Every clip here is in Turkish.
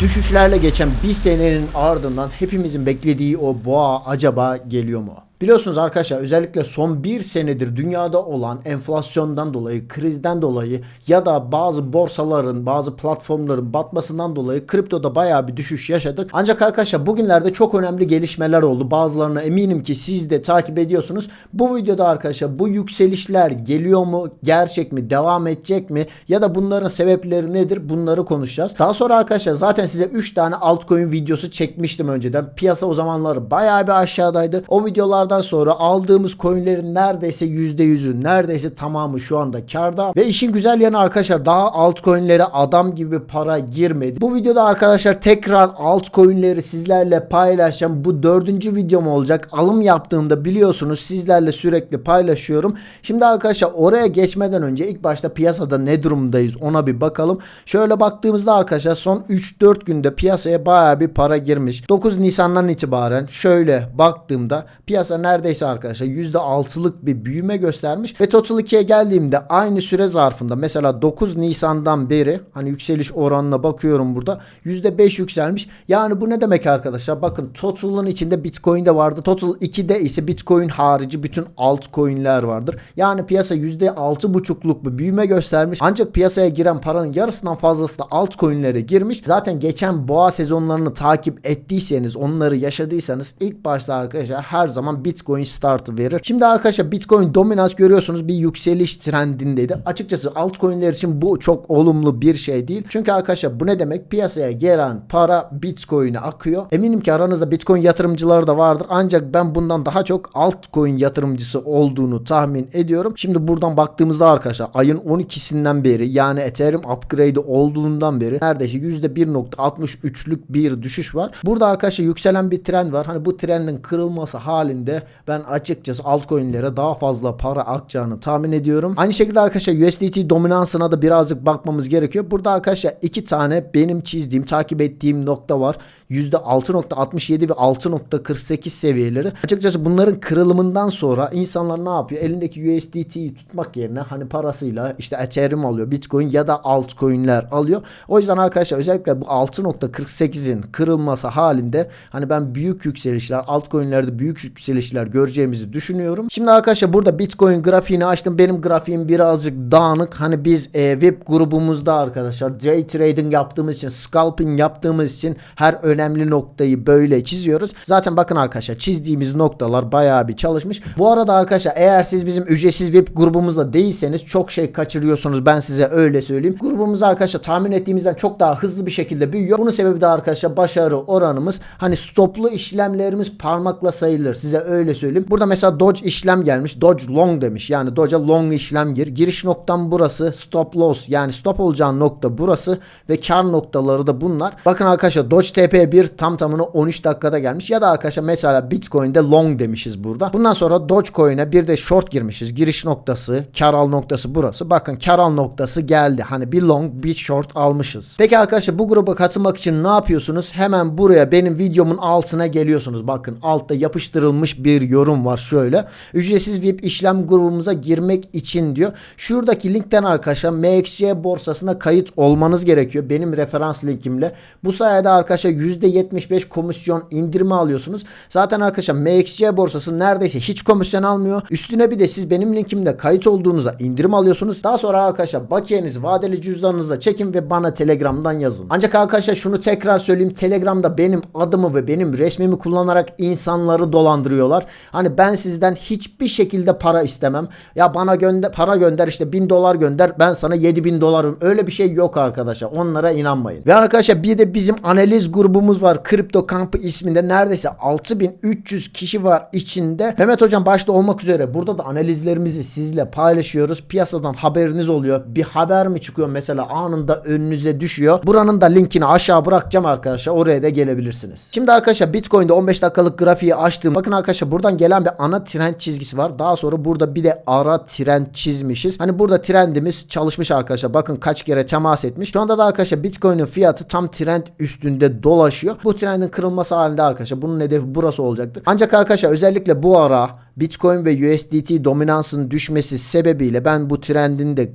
Düşüşlerle geçen bir senenin ardından hepimizin beklediği o boğa acaba geliyor mu? Biliyorsunuz arkadaşlar özellikle son bir senedir dünyada olan enflasyondan dolayı, krizden dolayı ya da bazı borsaların, bazı platformların batmasından dolayı kriptoda bayağı bir düşüş yaşadık. Ancak arkadaşlar bugünlerde çok önemli gelişmeler oldu. Bazılarını eminim ki siz de takip ediyorsunuz. Bu videoda arkadaşlar bu yükselişler geliyor mu, gerçek mi, devam edecek mi ya da bunların sebepleri nedir bunları konuşacağız. Daha sonra arkadaşlar zaten size 3 tane altcoin videosu çekmiştim önceden. Piyasa o zamanlar bayağı bir aşağıdaydı. O videolardan sonra aldığımız coinlerin neredeyse %100'ü neredeyse tamamı şu anda karda. Ve işin güzel yanı arkadaşlar daha altcoinlere adam gibi para girmedi. Bu videoda arkadaşlar tekrar altcoinleri sizlerle paylaşacağım. Bu dördüncü videom olacak. Alım yaptığımda biliyorsunuz sizlerle sürekli paylaşıyorum. Şimdi arkadaşlar oraya geçmeden önce ilk başta piyasada ne durumdayız ona bir bakalım. Şöyle baktığımızda arkadaşlar son 3-4 günde piyasaya baya bir para girmiş. 9 Nisan'dan itibaren şöyle baktığımda piyasa neredeyse arkadaşlar %6'lık bir büyüme göstermiş ve Total 2'ye geldiğimde aynı süre zarfında mesela 9 Nisan'dan beri hani yükseliş oranına bakıyorum burada %5 yükselmiş. Yani bu ne demek arkadaşlar? Bakın Total'ın içinde Bitcoin de vardı. Total 2'de ise Bitcoin harici bütün altcoin'ler vardır. Yani piyasa %6,5'luk bir büyüme göstermiş. Ancak piyasaya giren paranın yarısından fazlası da altcoin'lere girmiş. Zaten geçen boğa sezonlarını takip ettiyseniz, onları yaşadıysanız ilk başta arkadaşlar her zaman Bitcoin startı verir. Şimdi arkadaşlar Bitcoin dominans görüyorsunuz bir yükseliş trendindeydi. Açıkçası altcoin'ler için bu çok olumlu bir şey değil. Çünkü arkadaşlar bu ne demek? Piyasaya gelen para Bitcoin'e akıyor. Eminim ki aranızda Bitcoin yatırımcıları da vardır. Ancak ben bundan daha çok altcoin yatırımcısı olduğunu tahmin ediyorum. Şimdi buradan baktığımızda arkadaşlar ayın 12'sinden beri yani Ethereum upgrade olduğundan beri neredeyse %1.63'lük bir düşüş var. Burada arkadaşlar yükselen bir trend var. Hani bu trendin kırılması halinde ben açıkçası altcoin'lere daha fazla para akacağını tahmin ediyorum. Aynı şekilde arkadaşlar USDT dominansına da birazcık bakmamız gerekiyor. Burada arkadaşlar iki tane benim çizdiğim, takip ettiğim nokta var. %6.67 ve 6.48 seviyeleri. Açıkçası bunların kırılımından sonra insanlar ne yapıyor? Elindeki USDT'yi tutmak yerine hani parasıyla işte Ethereum alıyor, Bitcoin ya da altcoin'ler alıyor. O yüzden arkadaşlar özellikle bu 6.48'in kırılması halinde hani ben büyük yükselişler, altcoin'lerde büyük yükselişler göreceğimizi düşünüyorum. Şimdi arkadaşlar burada Bitcoin grafiğini açtım. Benim grafiğim birazcık dağınık. Hani biz e, web grubumuzda arkadaşlar day trading yaptığımız için, scalping yaptığımız için her önemli noktayı böyle çiziyoruz. Zaten bakın arkadaşlar çizdiğimiz noktalar bayağı bir çalışmış. Bu arada arkadaşlar eğer siz bizim ücretsiz web grubumuzda değilseniz çok şey kaçırıyorsunuz. Ben size öyle söyleyeyim. Grubumuz arkadaşlar tahmin ettiğimizden çok daha hızlı bir şekilde büyüyor. Bunun sebebi de arkadaşlar başarı oranımız hani stoplu işlemlerimiz parmakla sayılır. Size öyle söyleyeyim. Burada mesela Doge işlem gelmiş. Doge long demiş. Yani Doge'a long işlem gir. Giriş noktam burası. Stop loss yani stop olacağın nokta burası ve kar noktaları da bunlar. Bakın arkadaşlar Doge TP1 tam tamına 13 dakikada gelmiş. Ya da arkadaşlar mesela Bitcoin'de long demişiz burada. Bundan sonra Dogecoin'e bir de short girmişiz. Giriş noktası, kar al noktası burası. Bakın kar al noktası geldi. Hani bir long bir short almışız. Peki arkadaşlar bu gruba katılmak için ne yapıyorsunuz? Hemen buraya benim videomun altına geliyorsunuz. Bakın altta yapıştırılmış bir yorum var şöyle. Ücretsiz VIP işlem grubumuza girmek için diyor. Şuradaki linkten arkadaşlar MXC borsasına kayıt olmanız gerekiyor. Benim referans linkimle. Bu sayede arkadaşlar %75 komisyon indirimi alıyorsunuz. Zaten arkadaşlar MXC borsası neredeyse hiç komisyon almıyor. Üstüne bir de siz benim linkimde kayıt olduğunuza indirim alıyorsunuz. Daha sonra arkadaşlar bakiyeniz vadeli cüzdanınıza çekin ve bana Telegram'dan yazın. Ancak arkadaşlar şunu tekrar söyleyeyim. Telegram'da benim adımı ve benim resmimi kullanarak insanları dolandırıyorlar. Hani ben sizden hiçbir şekilde para istemem. Ya bana gönder para gönder işte bin dolar gönder ben sana 7000 dolarım. Öyle bir şey yok arkadaşlar. Onlara inanmayın. Ve arkadaşlar bir de bizim analiz grubumuz var. Kripto kampı isminde neredeyse 6300 kişi var içinde. Mehmet hocam başta olmak üzere burada da analizlerimizi sizle paylaşıyoruz. Piyasadan haberiniz oluyor. Bir haber mi çıkıyor mesela anında önünüze düşüyor. Buranın da linkini aşağı bırakacağım arkadaşlar. Oraya da gelebilirsiniz. Şimdi arkadaşlar Bitcoin'de 15 dakikalık grafiği açtım. Bakın arkadaşlar buradan gelen bir ana trend çizgisi var. Daha sonra burada bir de ara trend çizmişiz. Hani burada trendimiz çalışmış arkadaşlar. Bakın kaç kere temas etmiş. Şu anda da arkadaşlar Bitcoin'in fiyatı tam trend üstünde dolaşıyor. Bu trendin kırılması halinde arkadaşlar bunun hedefi burası olacaktır. Ancak arkadaşlar özellikle bu ara Bitcoin ve USDT dominansının düşmesi sebebiyle ben bu trendin de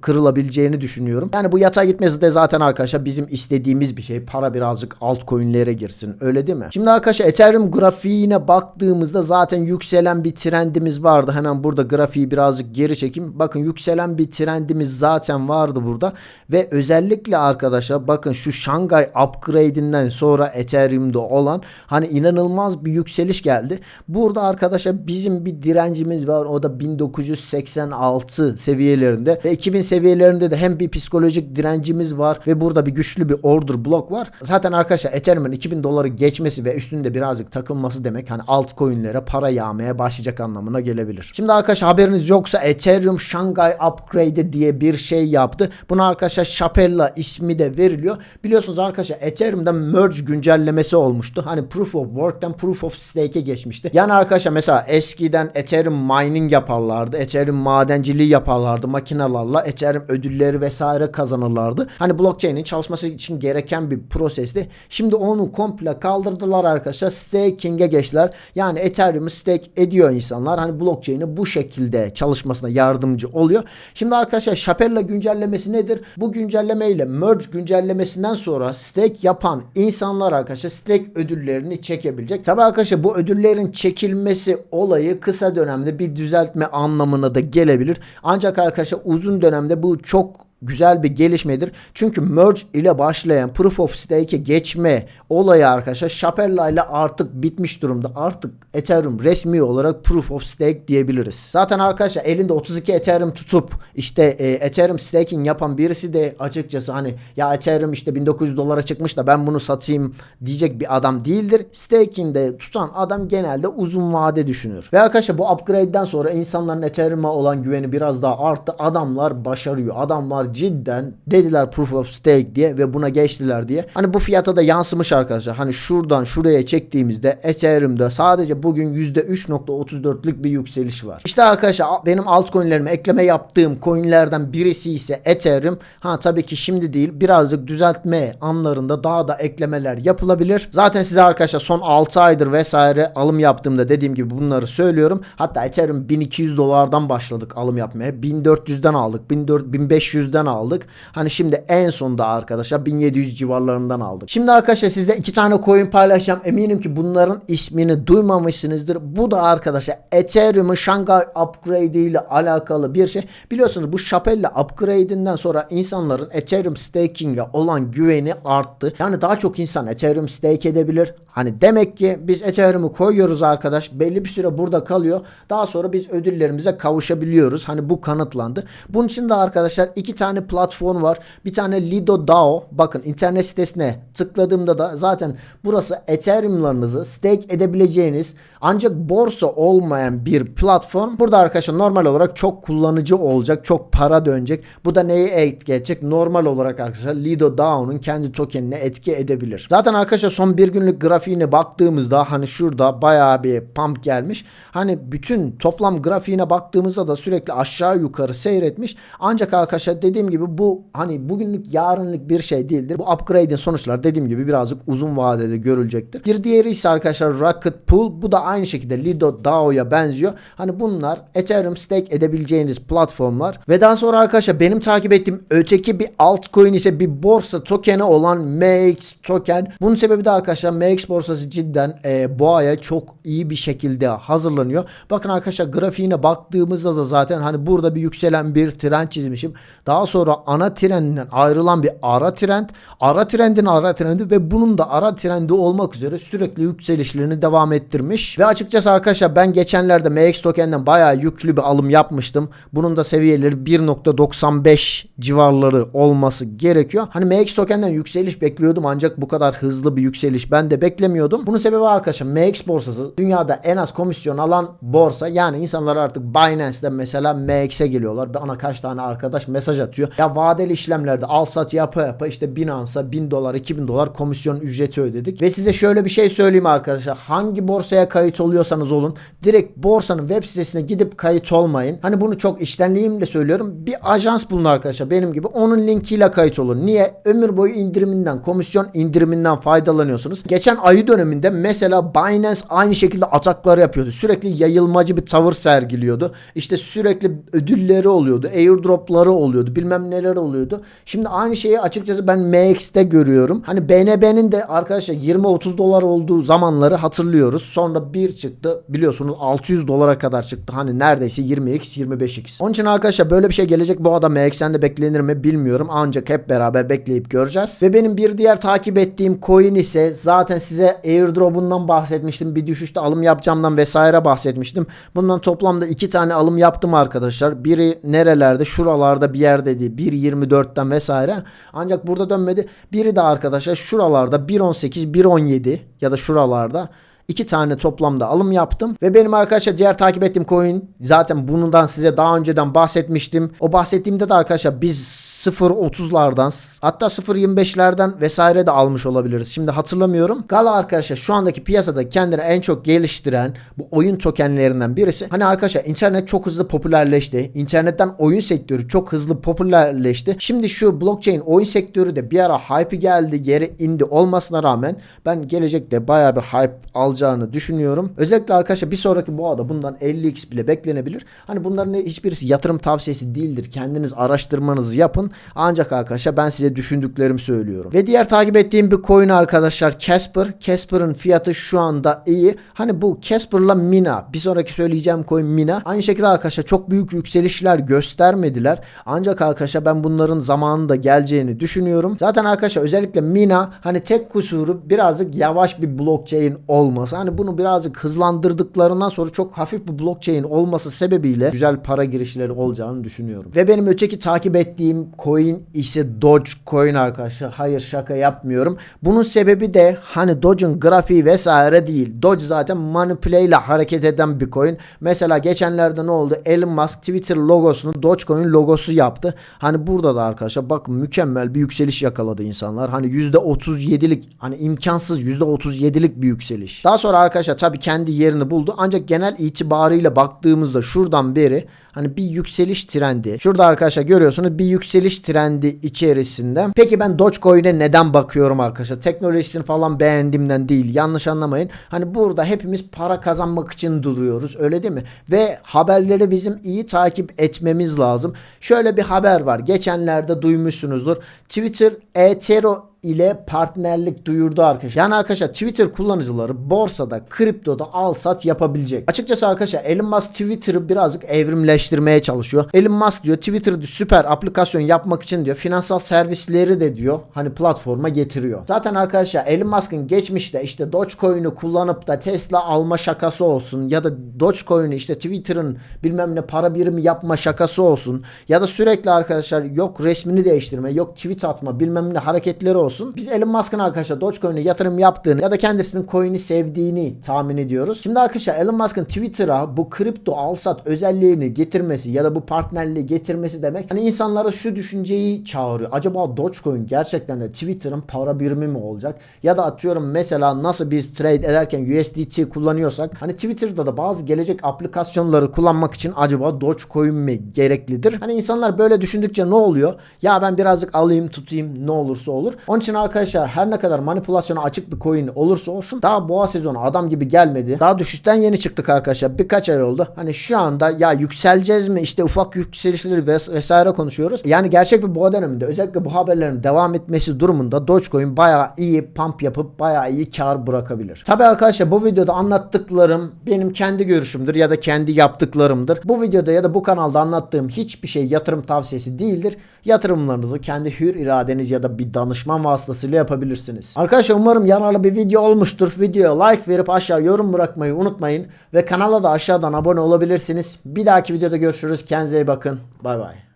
kırılabileceğini düşünüyorum. Yani bu yatay gitmesi de zaten arkadaşlar bizim istediğimiz bir şey. Para birazcık altcoin'lere girsin. Öyle değil mi? Şimdi arkadaşlar Ethereum grafiğine baktığımızda zaten yükselen bir trendimiz vardı. Hemen burada grafiği birazcık geri çekeyim. Bakın yükselen bir trendimiz zaten vardı burada ve özellikle arkadaşlar bakın şu Şangay upgrade'inden sonra Ethereum'da olan hani inanılmaz bir yükseliş geldi. Burada arkadaşlar bizim bir direncimiz var. O da 1986 seviyelerinde ve 2000 seviyelerinde de hem bir psikolojik direncimiz var ve burada bir güçlü bir order block var. Zaten arkadaşlar Ethereum'un 2000 doları geçmesi ve üstünde birazcık takılması demek hani altcoin'lere para yağmaya başlayacak anlamına gelebilir. Şimdi arkadaşlar haberiniz yoksa Ethereum Shanghai Upgrade diye bir şey yaptı. Buna arkadaşlar Shapella ismi de veriliyor. Biliyorsunuz arkadaşlar Ethereum'da merge güncellemesi olmuştu. Hani Proof of Work'ten Proof of Stake'e geçmişti. Yani arkadaşlar mesela eskiden Ethereum mining yaparlardı. Ethereum madenciliği yaparlardı makinelerle. Ethereum ödülleri vesaire kazanırlardı. Hani blockchain'in çalışması için gereken bir prosesti. Şimdi onu komple kaldırdılar arkadaşlar. Staking'e geçtiler. Yani Ethereum'u stake ediyor insanlar. Hani blockchain'i bu şekilde çalışmasına yardımcı oluyor. Şimdi arkadaşlar Shapella güncellemesi nedir? Bu güncelleme ile merge güncellemesinden sonra stake yapan insanlar arkadaşlar stake ödüllerini çekebilecek. Tabi arkadaşlar bu ödüllerin çekilmesi olayı kısa dönemde bir düzeltme anlamına da gelebilir. Ancak arkadaşlar uzun dönemde bu çok güzel bir gelişmedir. Çünkü merge ile başlayan proof of stake'e geçme olayı arkadaşlar Shapella ile artık bitmiş durumda. Artık Ethereum resmi olarak proof of stake diyebiliriz. Zaten arkadaşlar elinde 32 Ethereum tutup işte e, Ethereum staking yapan birisi de açıkçası hani ya Ethereum işte 1900 dolara çıkmış da ben bunu satayım diyecek bir adam değildir. Staking'de tutan adam genelde uzun vade düşünür. Ve arkadaşlar bu upgrade'den sonra insanların Ethereum'a olan güveni biraz daha arttı. Adamlar başarıyor. Adamlar cidden dediler proof of stake diye ve buna geçtiler diye. Hani bu fiyata da yansımış arkadaşlar. Hani şuradan şuraya çektiğimizde Ethereum'da sadece bugün %3.34'lük bir yükseliş var. İşte arkadaşlar benim altcoin'lerime ekleme yaptığım coin'lerden birisi ise Ethereum. Ha tabii ki şimdi değil birazcık düzeltme anlarında daha da eklemeler yapılabilir. Zaten size arkadaşlar son 6 aydır vesaire alım yaptığımda dediğim gibi bunları söylüyorum. Hatta Ethereum 1200 dolardan başladık alım yapmaya. 1400'den aldık. 1500'den aldık. Hani şimdi en sonda arkadaşlar 1700 civarlarından aldık. Şimdi arkadaşlar sizde iki tane coin paylaşacağım. Eminim ki bunların ismini duymamışsınızdır. Bu da arkadaşlar Ethereum'un Shanghai Upgrade ile alakalı bir şey. Biliyorsunuz bu Shapella upgrade'inden sonra insanların Ethereum staking'e olan güveni arttı. Yani daha çok insan Ethereum stake edebilir. Hani demek ki biz Ethereum'u koyuyoruz arkadaş. Belli bir süre burada kalıyor. Daha sonra biz ödüllerimize kavuşabiliyoruz. Hani bu kanıtlandı. Bunun için de arkadaşlar iki tane platform var. Bir tane Lido DAO. Bakın internet sitesine tıkladığımda da zaten burası Ethereum'larınızı stake edebileceğiniz ancak borsa olmayan bir platform. Burada arkadaşlar normal olarak çok kullanıcı olacak. Çok para dönecek. Bu da neye etki edecek? Normal olarak arkadaşlar Lido DAO'nun kendi tokenine etki edebilir. Zaten arkadaşlar son bir günlük grafiğine baktığımızda hani şurada bayağı bir pump gelmiş. Hani bütün toplam grafiğine baktığımızda da sürekli aşağı yukarı seyretmiş. Ancak arkadaşlar dediğim gibi bu hani bugünlük yarınlık bir şey değildir. Bu upgrade'in sonuçları dediğim gibi birazcık uzun vadede görülecektir. Bir diğeri ise arkadaşlar Rocket Pool. Bu da aynı şekilde Lido DAO'ya benziyor. Hani bunlar Ethereum stake edebileceğiniz platformlar. Ve daha sonra arkadaşlar benim takip ettiğim öteki bir altcoin ise bir borsa tokeni olan MX token. Bunun sebebi de arkadaşlar MX borsası cidden e, boğaya çok iyi bir şekilde hazırlanıyor. Bakın arkadaşlar grafiğine baktığımızda da zaten hani burada bir yükselen bir trend çizmişim. Daha sonra ana trendinden ayrılan bir ara trend. Ara trendin ara trendi ve bunun da ara trendi olmak üzere sürekli yükselişlerini devam ettirmiş. Ve açıkçası arkadaşlar ben geçenlerde MX tokenden bayağı yüklü bir alım yapmıştım. Bunun da seviyeleri 1.95 civarları olması gerekiyor. Hani MX tokenden yükseliş bekliyordum ancak bu kadar hızlı bir yükseliş ben de beklemiyordum. Bunun sebebi arkadaşlar MX borsası dünyada en az komisyon alan borsa. Yani insanlar artık Binance'de mesela MX'e geliyorlar. Bana kaç tane arkadaş mesaj atıyor. Satıyor. Ya vadeli işlemlerde al sat yapa yapa işte Binance'a 1000 dolar 2000 dolar komisyon ücreti ödedik. Ve size şöyle bir şey söyleyeyim arkadaşlar. Hangi borsaya kayıt oluyorsanız olun. Direkt borsanın web sitesine gidip kayıt olmayın. Hani bunu çok iştenliğimle söylüyorum. Bir ajans bulun arkadaşlar benim gibi. Onun linkiyle kayıt olun. Niye? Ömür boyu indiriminden, komisyon indiriminden faydalanıyorsunuz. Geçen ayı döneminde mesela Binance aynı şekilde ataklar yapıyordu. Sürekli yayılmacı bir tavır sergiliyordu. İşte sürekli ödülleri oluyordu. Airdropları oluyordu. Bilmem neler oluyordu. Şimdi aynı şeyi açıkçası ben MX'te görüyorum. Hani BNB'nin de arkadaşlar 20-30 dolar olduğu zamanları hatırlıyoruz. Sonra bir çıktı biliyorsunuz 600 dolara kadar çıktı. Hani neredeyse 20x 25x. Onun için arkadaşlar böyle bir şey gelecek bu adam MX'ten de beklenir mi bilmiyorum. Ancak hep beraber bekleyip göreceğiz. Ve benim bir diğer takip ettiğim coin ise zaten size airdrop'undan bahsetmiştim. Bir düşüşte alım yapacağımdan vesaire bahsetmiştim. Bundan toplamda iki tane alım yaptım arkadaşlar. Biri nerelerde? Şuralarda bir yerdeydi. 1.24'ten vesaire. Ancak burada dönmedi. Biri de arkadaşlar şuralarda 1.18, 1.17 ya da şuralarda İki tane toplamda alım yaptım. Ve benim arkadaşlar diğer takip ettiğim coin zaten bundan size daha önceden bahsetmiştim. O bahsettiğimde de arkadaşlar biz 0.30'lardan hatta 0.25'lerden vesaire de almış olabiliriz. Şimdi hatırlamıyorum. Gala arkadaşlar şu andaki piyasada kendini en çok geliştiren bu oyun tokenlerinden birisi. Hani arkadaşlar internet çok hızlı popülerleşti. İnternetten oyun sektörü çok hızlı popülerleşti. Şimdi şu blockchain oyun sektörü de bir ara hype geldi geri indi olmasına rağmen ben gelecekte bayağı bir hype alacağını düşünüyorum. Özellikle arkadaşlar bir sonraki boğada bundan 50x bile beklenebilir. Hani bunların hiçbirisi yatırım tavsiyesi değildir. Kendiniz araştırmanızı yapın. Ancak arkadaşlar ben size düşündüklerimi söylüyorum. Ve diğer takip ettiğim bir coin arkadaşlar Casper. Casper'ın fiyatı şu anda iyi. Hani bu Casper'la Mina. Bir sonraki söyleyeceğim coin Mina. Aynı şekilde arkadaşlar çok büyük yükselişler göstermediler. Ancak arkadaşlar ben bunların zamanında geleceğini düşünüyorum. Zaten arkadaşlar özellikle Mina hani tek kusuru birazcık yavaş bir blockchain olması. Hani bunu birazcık hızlandırdıklarından sonra çok hafif bir blockchain olması sebebiyle güzel para girişleri olacağını düşünüyorum. Ve benim öteki takip ettiğim coin ise Dogecoin arkadaşlar. Hayır şaka yapmıyorum. Bunun sebebi de hani Doge'un grafiği vesaire değil. Doge zaten manipüle ile hareket eden bir coin. Mesela geçenlerde ne oldu? Elon Musk Twitter logosunu Dogecoin logosu yaptı. Hani burada da arkadaşlar bakın mükemmel bir yükseliş yakaladı insanlar. Hani %37'lik hani imkansız %37'lik bir yükseliş. Daha sonra arkadaşlar tabii kendi yerini buldu. Ancak genel itibarıyla baktığımızda şuradan beri hani bir yükseliş trendi. Şurada arkadaşlar görüyorsunuz bir yükseliş trendi içerisinde. Peki ben Dogecoin'e neden bakıyorum arkadaşlar? Teknolojisini falan beğendiğimden değil. Yanlış anlamayın. Hani burada hepimiz para kazanmak için duruyoruz. Öyle değil mi? Ve haberleri bizim iyi takip etmemiz lazım. Şöyle bir haber var. Geçenlerde duymuşsunuzdur. Twitter Ethereum ile partnerlik duyurdu arkadaşlar. Yani arkadaşlar Twitter kullanıcıları borsada, kriptoda al sat yapabilecek. Açıkçası arkadaşlar Elon Musk Twitter'ı birazcık evrimleştirmeye çalışıyor. Elon Musk diyor Twitter'ı süper aplikasyon yapmak için diyor finansal servisleri de diyor hani platforma getiriyor. Zaten arkadaşlar Elon Musk'ın geçmişte işte Dogecoin'i kullanıp da Tesla alma şakası olsun ya da Dogecoin'i işte Twitter'ın bilmem ne para birimi yapma şakası olsun ya da sürekli arkadaşlar yok resmini değiştirme yok tweet atma bilmem ne hareketleri olsun olsun. Biz Elon Musk'ın arkadaşlar Dogecoin'e yatırım yaptığını ya da kendisinin coin'i sevdiğini tahmin ediyoruz. Şimdi arkadaşlar Elon Musk'ın Twitter'a bu kripto alsat özelliğini getirmesi ya da bu partnerliği getirmesi demek hani insanlara şu düşünceyi çağırıyor. Acaba Dogecoin gerçekten de Twitter'ın para birimi mi olacak? Ya da atıyorum mesela nasıl biz trade ederken USDT kullanıyorsak hani Twitter'da da bazı gelecek aplikasyonları kullanmak için acaba Dogecoin mi gereklidir? Hani insanlar böyle düşündükçe ne oluyor? Ya ben birazcık alayım tutayım ne olursa olur. Onun için arkadaşlar her ne kadar manipülasyona açık bir coin olursa olsun daha boğa sezonu adam gibi gelmedi. Daha düşüşten yeni çıktık arkadaşlar. Birkaç ay oldu. Hani şu anda ya yükseleceğiz mi işte ufak yükselişleri ves- vesaire konuşuyoruz. Yani gerçek bir boğa döneminde özellikle bu haberlerin devam etmesi durumunda Dogecoin bayağı iyi pump yapıp bayağı iyi kar bırakabilir. Tabi arkadaşlar bu videoda anlattıklarım benim kendi görüşümdür ya da kendi yaptıklarımdır. Bu videoda ya da bu kanalda anlattığım hiçbir şey yatırım tavsiyesi değildir. Yatırımlarınızı kendi hür iradeniz ya da bir danışman vasıtasıyla yapabilirsiniz. Arkadaşlar umarım yararlı bir video olmuştur. Videoya like verip aşağı yorum bırakmayı unutmayın. Ve kanala da aşağıdan abone olabilirsiniz. Bir dahaki videoda görüşürüz. Kendinize iyi bakın. Bay bay.